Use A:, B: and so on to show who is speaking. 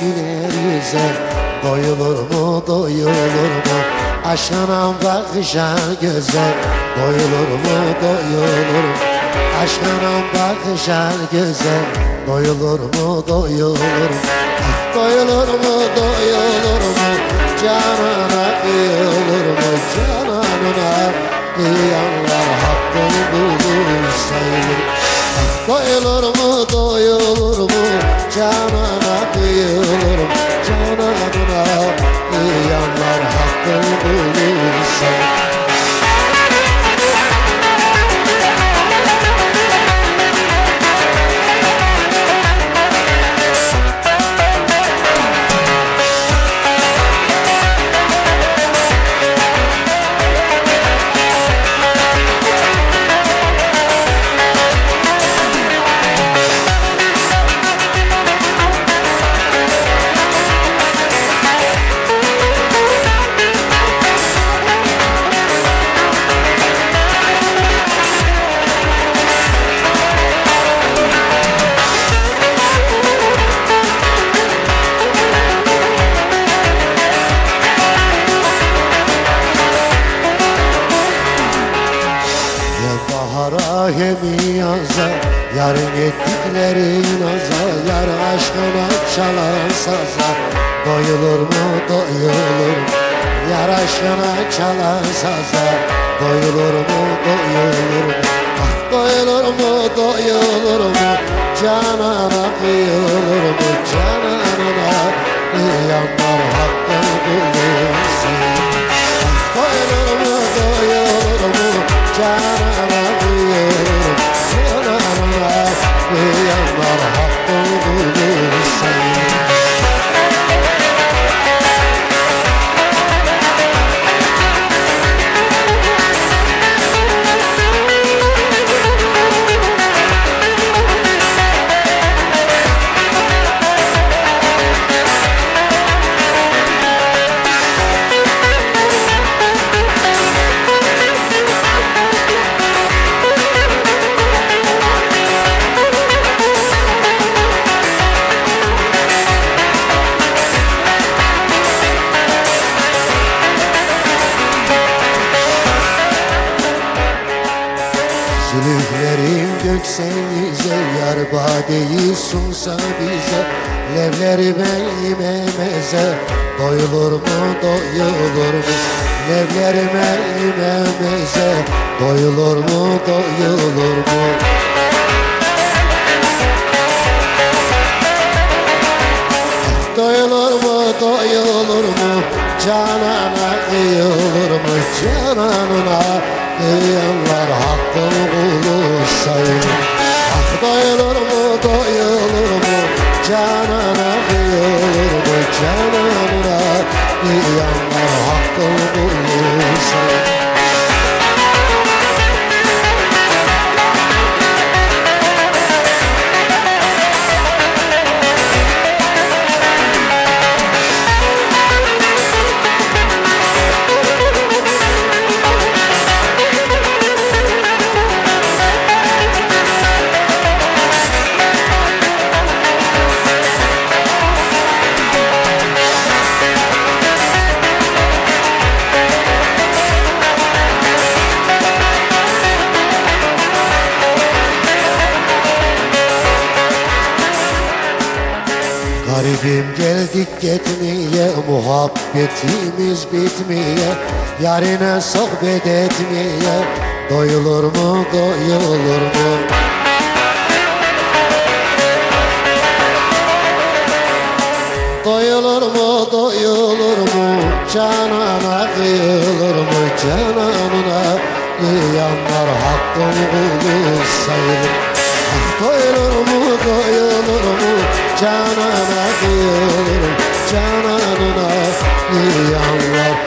A: güzel Doyulur mu doyulur mu? Aşkına bakışan güzel Doyulur mu doyulur mu? Aşkına bakışan güzel Doyulur mu doyulur mu? Doyulur mu doyulur mu? Canana kıyılır mı? Cananına kıyanlar hakkını bulur sayılır Doyulur mu doyulur mu Canana kıyılır mı hem yaza Yarın ettikleri naza Yar aşkına çalan saza. Doyulur mu? Doyulur. Yar aşkına çalan saza. Doyulur mu? Doyulur. Mu Ah doyulur mu? Doyulur mu? Canana kıyılır döksenize Yar badeyi sunsa bize Levleri beymemeze Doyulur mu doyulur mu? Levleri beymemeze Doyulur mu doyulur mu kıyılır mı Cananına kıyanlar hakkını bulur sayılır Ah doyulur mu doyulur mu Canana kıyılır mı? Cananına kıyanlar hakkını bulur sayılır Garibim geldik gitmeye Muhabbetimiz bitmeye Yarine sohbet etmeye. Doyulur mu doyulur mu? Doyulur mu doyulur mu? Canana kıyılır mı? Cananına kıyanlar hakkını bulur sayılır Doyulur mu doyulur mu canana kıyılır Cananına kıyamlar